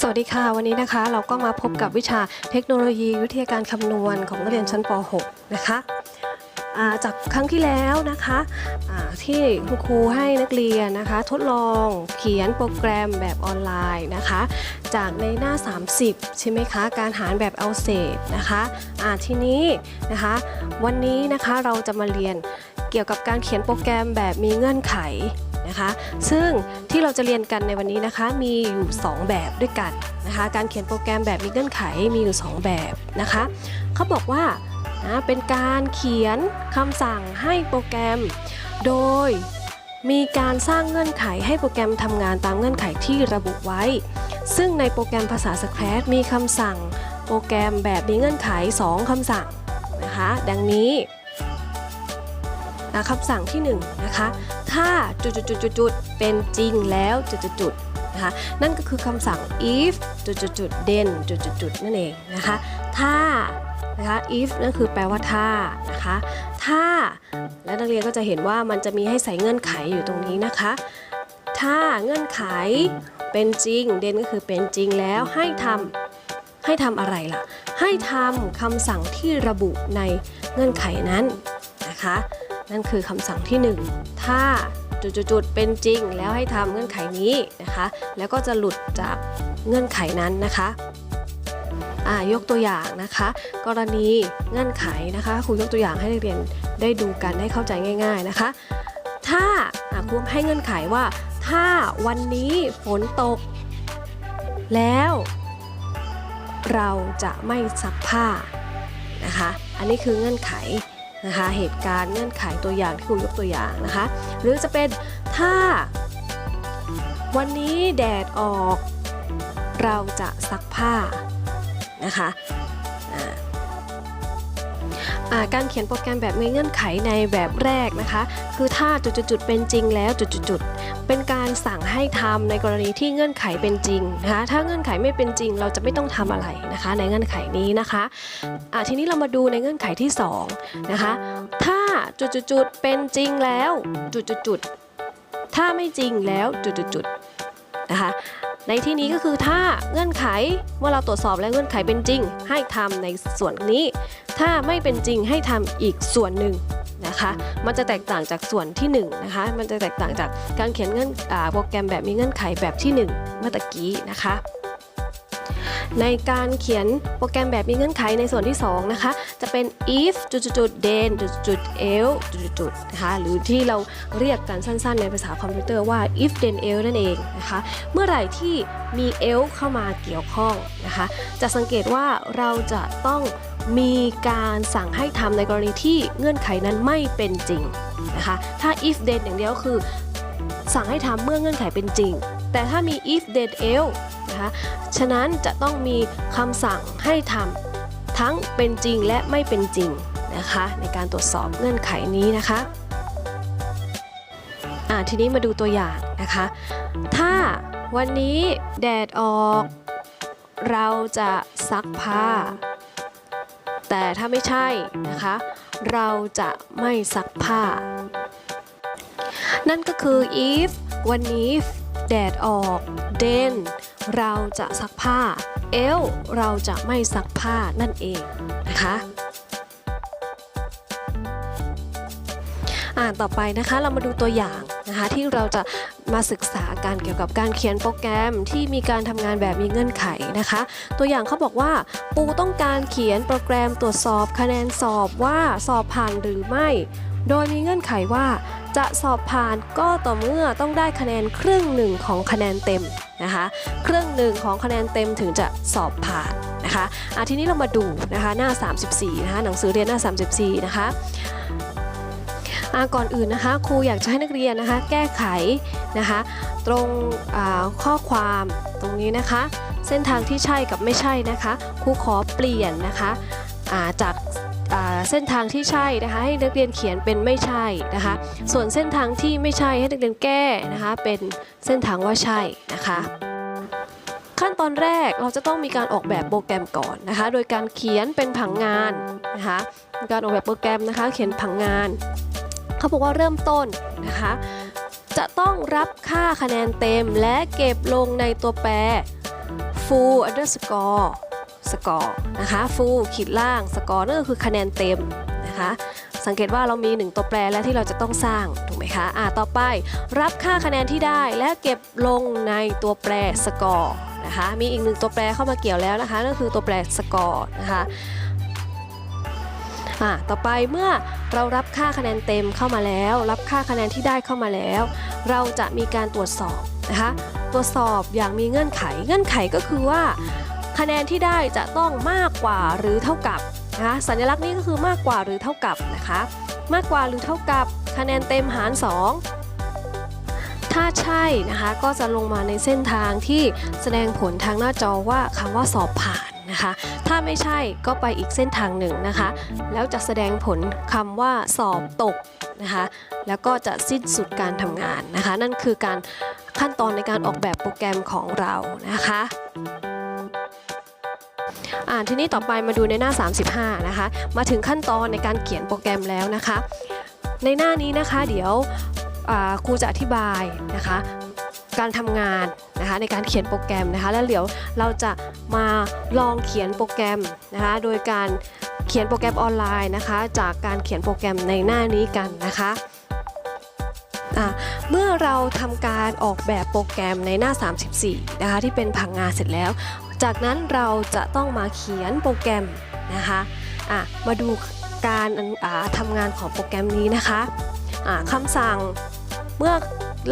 สวัสดีค่ะ วันนี้นะคะเราก็มาพบกับวิชาเทคโนโลยีวิทยาการคำนวณของนักเรียนชั้นป .6 นะคะจากครั้งที่แล้วนะคะที่คุณครูให้นักเรียนนะคะ ทดลองเขียนโปรแกรมแบบออนไลน์นะคะ จากในหน้า 30 ใช่ไหมคะ การหารแบบเอาเศษนะคะอ่าทีนี้นะคะ วันนี้นะคะเราจะมาเรียนเกี่ยวกับการเขียนโปรแกรมแบบมีเงื่อนไข นะคะ ซึ่งที่เราจะเรียนกันในวันนี้นะคะ มีอยู่ 2 แบบด้วยกันนะคะ การเขียนโปรแกรมแบบมีเงื่อนไขมีอยู่ 2 แบบนะคะเขาบอกว่านะเป็นการเขียนคำสั่งให้โปรแกรม โดยมีการสร้างเงื่อนไขให้โปรแกรมทำงานตามเงื่อนไขที่ระบุไว้ ซึ่งในโปรแกรมภาษา Scratch มีคำสั่งโปรแกรมแบบมีเงื่อนไข 2 คำสั่งนะคะ ดังนี้ คำสั่งที่1นะคะถ้าจุดๆๆๆเป็นจริงแล้วจุดๆๆนะคะนั่นก็คือคำสั่ง if จุดๆๆ then จุดๆๆนั่นเองนะคะ ถ้านะคะ if นั่นคือแปลว่าถ้านะคะ ถ้า และนักเรียนก็จะเห็นว่ามันจะมีให้ใส่เงื่อนไขอยู่ตรงนี้นะคะ ถ้าเงื่อนไขเป็นจริง เดนก็คือเป็นจริงแล้วให้ทำให้ทำอะไรล่ะ ให้ทำคำสั่งที่ระบุในเงื่อนไขนั้นนะคะ นั่นคือคำสั่งที่ 1 ถ้าจุดๆเป็นจริง แล้วให้ทำเงื่อนไขนี้นะคะ แล้วก็จะหลุดจากเงื่อนไขนั้นนะคะอายกตัวอย่างนะคะ กรณีเงื่อนไขนะคะครูยกตัวอย่างให้นักเรียนได้ดูกันให้เข้าใจง่าย ๆนะคะ ถ้าครูให้เงื่อนไขว่า ถ้าวันนี้ฝนตก แล้ว เราจะไม่ซักผ้านะคะ อันนี้คือเงื่อนไข นะคะ เหตุการณ์เงื่อนไขตัวอย่างที่คุณยกตัวอย่างนะคะ หรือจะเป็นถ้า วันนี้แดดออก เราจะซักผ้านะคะ การเขียนโปรแกรมแบบมีเงื่อนไขในแบบแรกนะคะ คือถ้าจุดๆเป็นจริงแล้วจุดๆเป็นการสั่งให้ทำในกรณีที่เงื่อนไขเป็นจริงนะคะถ้าเงื่อนไขไม่เป็นจริง เราจะไม่ต้องทำอะไรนะคะ ในเงื่อนไขนี้นะคะะทีนี้เรามาดูในเงื่อนไขที่2นะคะถ้าจุดๆเป็นจริงแล้วจุดๆถ้าไม่จริงแล้วจุดๆนะคะ ในที่นี้ก็คือถ้าเงื่อนไขเมื่อเราตรวจสอบและเงื่อนไขเป็นจริง ให้ทำในส่วนนี้ ถ้าไม่เป็นจริงให้ทำอีกส่วนหนึ่งนะคะ มันจะแตกต่างจากส่วนที่1นะคะ มันจะแตกต่างจากการเขียนเงื่อนโปรแกรมแบบมีเงื่อนไขแบบที่ 1 เมื่อตะกี้นะคะ ในการเขียนโปรแกรมแบบมีเงื่อนไขในส่วนที่ 2 นะคะ จะเป็น if จุดๆ then จุดๆ else จุดๆนะคะหรือที่เราเรียกกันสั้นๆ ในภาษาคอมพิวเตอร์ว่า if then else นั่นเองนะคะ เมื่อไหร่ที่มี else เข้ามาเกี่ยวข้องนะคะ จะสังเกตว่าเราจะต้องมีการสั่งให้ทำในกรณีที่เงื่อนไขนั้นไม่เป็นจริงนะคะ ถ้า if then อย่างเดียวคือ สั่งให้ทำเมื่อเงื่อนไขเป็นจริง แต่ถ้ามี if then else นะคะ ฉะนั้นจะต้องมีคำสั่งให้ทำทั้งเป็นจริงและไม่เป็นจริงนะคะ ในการตรวจสอบเงื่อนไขนี้นะคะทีนี้มาดูตัวอย่างนะคะ ถ้าวันนี้แดดออก เราจะซักผ้า แต่ถ้าไม่ใช่นะคะ เราจะไม่ซักผ้า นั่นก็คือ if วันนี้แดดออก then เราจะซักผ้า el เราจะไม่ซักผ้านั่นเองนะคะอ่านต่อไปนะคะเรามาดูตัวอย่างนะคะที่เราจะมาศึกษาการเกี่ยวกับการเขียนโปรแกรมที่มีการทำงานแบบมีเงื่อนไขนะคะ ตัวอย่างเขาบอกว่า ปูต้องการเขียนโปรแกรมตรวจสอบคะแนนสอบว่าสอบผ่านหรือไม่ โดยมีเงื่อนไขว่า จะสอบผ่านก็ต่อเมื่อต้องได้คะแนนครึ่งหนึ่งของคะแนนเต็มนะคะครึ่งหนึ่งของคะแนนเต็มถึงจะสอบผ่านนะคะอะทีนี้เรามาดูนะคะหน้า 34นะคะหนังสือเรียนหน้า 34นะคะอะก่อนอื่นนะคะครูอยากจะให้นักเรียนนะคะแก้ไขนะคะตรงข้อความตรงนี้นะคะ เส้นทางที่ใช่กับไม่ใช่นะคะครูขอเปลี่ยนนะคะาจาก เส้นทางที่ใช่นะคะให้นักเรียนเขียนเป็นไม่ใช่นะคะส่วนเส้นทางที่ไม่ใช่ให้นักเรียนแก้นะคะเป็นเส้นทางว่าใช่นะคะขั้นตอนแรกเราจะต้องมีการออกแบบโปรแกรมก่อนนะคะ โดยการเขียนเป็นผังงานนะคะการออกแบบโปรแกรมนะคะ เขียนผังงานเขาบอกว่าเริ่มต้นนะคะ จะต้องรับค่าคะแนนเต็มและเก็บลงในตัวแปร full underscore score นะคะ full ขีดล่าง score นั่นก็คือคะแนนเต็มนะคะ สังเกตว่าเรามี 1 ตัวแปรและที่เราจะต้องสร้างถูกไหมคะอ่าต่อไปรับค่าคะแนนที่ได้และเก็บลงในตัวแปร score นะคะมีอีกหนึ่งตัวแปรเข้ามาเกี่ยวแล้วนะคะนั่นคือตัวแปร score นะคะอ่าต่อไปเมื่อเรารับค่าคะแนนเต็มเข้ามาแล้ว รับค่าคะแนนที่ได้เข้ามาแล้ว เราจะมีการตรวจสอบนะคะตรวจสอบอย่างมีเงื่อนไข เงื่อนไขก็คือว่า คะแนนที่ได้จะต้องมากกว่าหรือเท่ากับนะคะสัญลักษณ์นี้ก็คือมากกว่าหรือเท่ากับนะคะ มากกว่าหรือเท่ากับคะแนนเต็มหาร 2 ถ้าใช่นะคะก็จะลงมาในเส้นทางที่แสดงผลทางหน้าจอว่าคำว่าสอบผ่านนะคะ ถ้าไม่ใช่ก็ไปอีกเส้นทางหนึ่งนะคะ แล้วจะแสดงผลคำว่าสอบตกนะคะ แล้วก็จะสิ้นสุดการทำงานนะคะ นั่นคือการขั้นตอนในการออกแบบโปรแกรมของเรานะคะ ทีนี้ต่อไปมาดูในหน้า 35 นะคะ มาถึงขั้นตอนในการเขียนโปรแกรมแล้วนะคะ ในหน้านี้นะคะเดี๋ยวครูจะอธิบายนะคะ การทำงานนะคะในการเขียนโปรแกรมนะคะ แล้วเดี๋ยวเราจะมาลองเขียนโปรแกรมนะคะโดยการเขียนโปรแกรมออนไลน์นะคะ จากการเขียนโปรแกรมในหน้านี้กันนะคะเมื่อเราทำการออกแบบโปรแกรมในหน้า 34 นะคะที่เป็นผังงานเสร็จแล้ว จากนั้นเราจะต้องมาเขียนโปรแกรมนะคะะมาดูการทำงานของโปรแกรมนี้นะคะะคำสั่งเมื่อ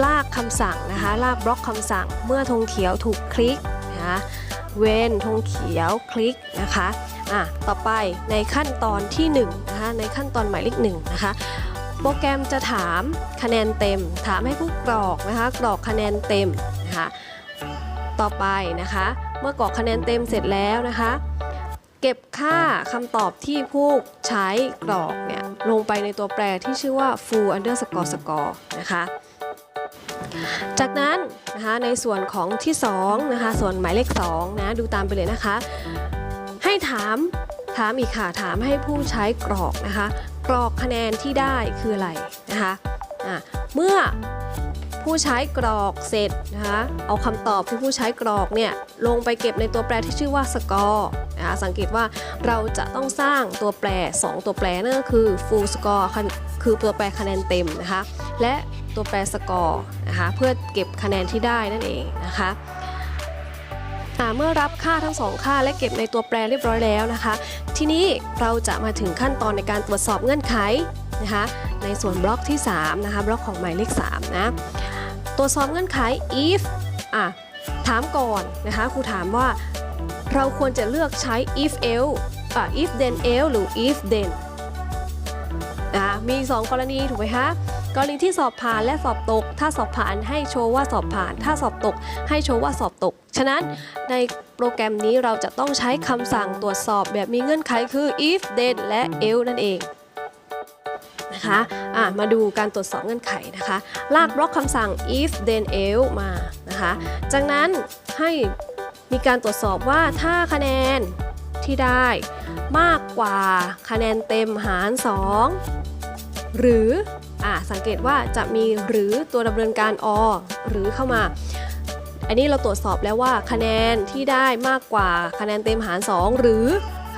ลากคำสั่งนะคะลากบล็อกคำสั่งเมื่อธงเขียวถูกคลิกนะคะเว้นธงเขียวคลิกนะคะอะต่อไปในขั้นตอนที่1นะคะในขั้นตอนหมายเลขหนึ่งนะคะโปรแกรมจะถามคะแนนเต็ม ถามให้ผู้กรอกนะคะกรอกคะแนนเต็มนะคะต่อไปนะคะ เมื่อกรอกคะแนนเต็มเสร็จแล้วนะคะ เก็บค่าคำตอบที่ผู้ใช้กรอกเนี่ยลงไปในตัวแปรที่ชื่อว่า full underscore score นะคะจากนั้นนะคะในส่วนของที่2นะคะส่วนหมายเลข2นะดูตามไปเลยนะคะ ให้ถามถามอีกค่ะถามให้ผู้ใช้กรอกนะคะ กรอกคะแนนที่ได้คืออะไรนะคะะเมื่อ ผู้ใช้กรอกเสร็จนะคะเอาคำตอบที่ผู้ใช้กรอกเนี่ยลงไปเก็บในตัวแปรที่ชื่อว่าสกอร์นะคะสังเกตว่าเราจะต้องสร้างตัวแปร 2 ตัวแปรนั่นก็คือ full score ค,คือตัวแปรคะแนนเต็มนะคะและตัวแปรสกอร์นะคะเพื่อเก็บคะแนนที่ได้นั่นเองนะคะเมื่อรับค่าทั้งสองค่าและเก็บในตัวแปรเรียบร้อยแล้วนะคะ ทีนี้เราจะมาถึงขั้นตอนในการตรวจสอบเงื่อนไขนะคะในส่วนบล็อกที่3นะคะบล็อกของหมายเลข3นะ ตรวจสอบเงื่อนไข if อะถามก่อนนะคะครูถามว่าเราควรจะเลือกใช้ if else อะ if then else หรือ if then นะมี 2 กรณีถูกไหมคะกรณีที่สอบผ่านและสอบตก ถ้าสอบผ่านให้โชว์ว่าสอบผ่าน ถ้าสอบตกให้โชว์ว่าสอบตก ฉะนั้นในโปรแกรมนี้เราจะต้องใช้คำสั่งตรวจสอบแบบมีเงื่อนไขคือ if then และ else นั่นเอง นะคะะมาดูการตรวจสอบเงื่อนไขนะคะ ลากบล็อกคำสั่ง if then else มานะคะ จากนั้นให้มีการตรวจสอบว่าถ้าคะแนนที่ได้มากกว่าคะแนนเต็มหาร 2 หรืออสังเกตว่าจะมีหรือตัวดำเนินการอหรือเข้ามา อันนี้เราตรวจสอบแล้วว่าคะแนนที่ได้มากกว่าคะแนนเต็มหาร 2 หรือ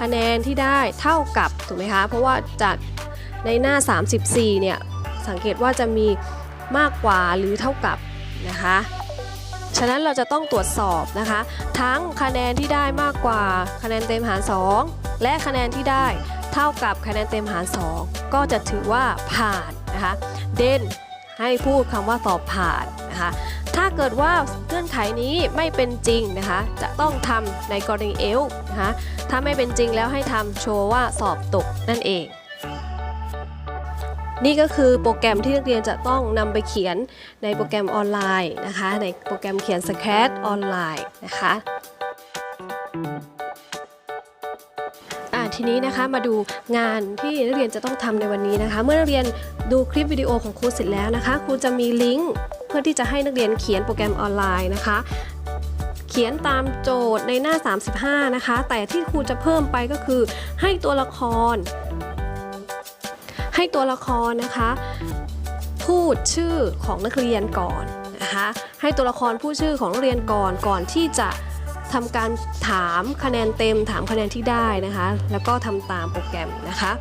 คะแนนที่ได้เท่ากับถูกไหมคะ เพราะว่าจาก ในหน้า 34 เนี่ย สังเกตว่าจะมีมากกว่าหรือเท่ากับนะคะ ฉะนั้นเราจะต้องตรวจสอบนะคะ ทั้งคะแนนที่ได้มากกว่าคะแนนเต็มหาร 2 และคะแนนที่ได้เท่ากับคะแนนเต็มหาร 2 ก็จะถือว่าผ่านนะคะ เด่นให้พูดคำว่าสอบผ่านนะคะ ถ้าเกิดว่าเงื่อนไขนี้ไม่เป็นจริงนะคะ จะต้องทำในกรณีเอลนะคะ ถ้าไม่เป็นจริงแล้วให้ทำโชว์ว่าสอบตกนั่นเอง นี่ก็คือโปรแกรมที่นักเรียนจะต้องนำไปเขียนในโปรแกรมออนไลน์นะคะ ในโปรแกรมเขียนสแครตออนไลน์นะคะอ่าทีนี้นะคะมาดูงานที่นักเรียนจะต้องทำในวันนี้นะคะ เมื่อนักเรียนดูคลิปวิดีโอของครูเสร็จแล้วนะคะครูจะมีลิงก์เพื่อที่จะให้นักเรียนเขียนโปรแกรมออนไลน์นะคะ เขียนตามโจทย์ในหน้า 35 นะคะ แต่ที่ครูจะเพิ่มไปก็คือให้ตัวละคร ให้ตัวละครนะคะ พูดชื่อของนักเรียนก่อนนะคะให้ตัวละครพูดชื่อของนักเรียนก่อนก่อนที่จะทำการถามคะแนนเต็มถามคะแนนที่ได้นะคะ แล้วก็ทำตามโปรแกรมนะคะ